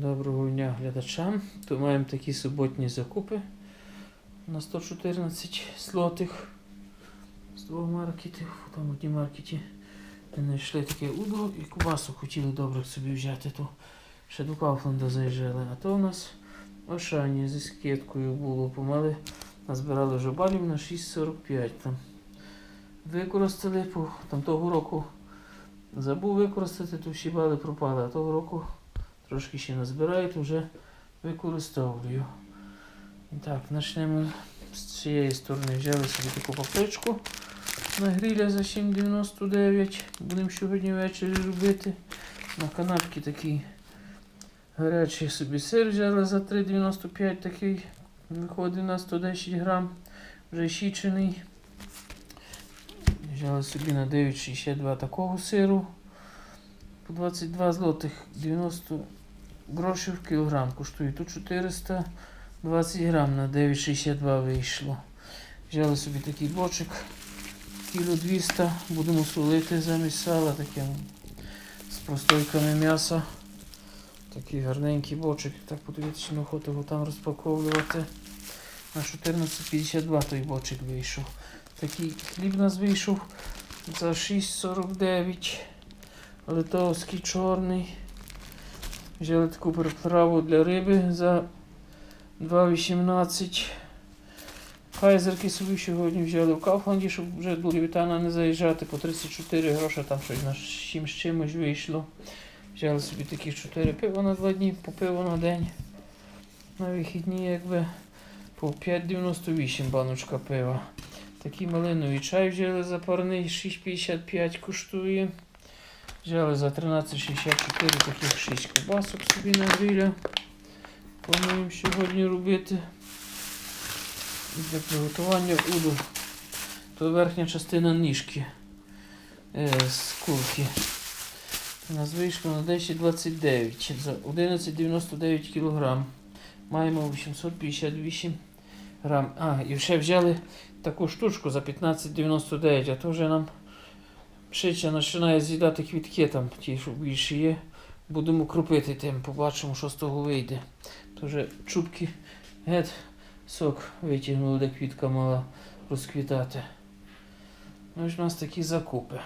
Доброго дня глядачам. Тут маємо такі суботні закупи на 114 злотих з двох маркетів. Там одній маркеті ми знайшли таке удло і кубасу хотіли добре собі взяти. То ще до Кауфланда заїжджали. А то у нас Ошані зі скидкою було. Помали назбирали вже балів на 6,45 там. Використали там того року. Забув використати, то всі бали пропали, а того року трошки ще назбираю, то вже використовую. Так, почнемо з цієї сторони. Взяли собі таку папричку на гриля за 7,99. Будемо сьогодні ввечері робити. На канапки такий гарячий собі сир взяли за 3,95 такий. Виходить на 110 грам. Вже щічений. Взяли собі на 9,62 такого сиру. По 22 злотих 90 грошей в кілограм коштує. Тут 420 грам на 9,62 вийшло. Взяли собі такий бочик. Кіло 200. Будемо солити замість сала таким з простойками м'яса. Такий гарненький бочик. Так подивіться, не охота його там розпаковувати. На 14,52 той бочик вийшов. Такий хліб у нас вийшов за 6,49. Литовський чорний. Взяли таку приправу для риби за 2,18. Хайзерки собі сьогодні взяли в Кауфланді, щоб вже до Лівітана не заїжджати по 34 гроші, там щось на 7 з чимось вийшло. Взяли собі такі 4 пива на 2 дні, по пиво на день. На вихідні якби по 5,98 баночка пива. Такий малиновий чай взяли запарний, 6,55 коштує. Взяли за 13,64 таких 6 кубасок собі на. Плануємо сьогодні робити. Для приготування уду. То верхня частина ніжки е, з курки. У нас вийшло на 10,29 за 11,99 кг. Маємо 858 грам. А, і ще взяли таку штучку за 15,99, а то вже нам пшиця починає з'їдати квітки там, ті, що більше є. Будемо крупити тим, побачимо, що з того вийде. Тож чубки геть сок витягнули, де квітка мала розквітати. Ну, ось у нас такі закупи.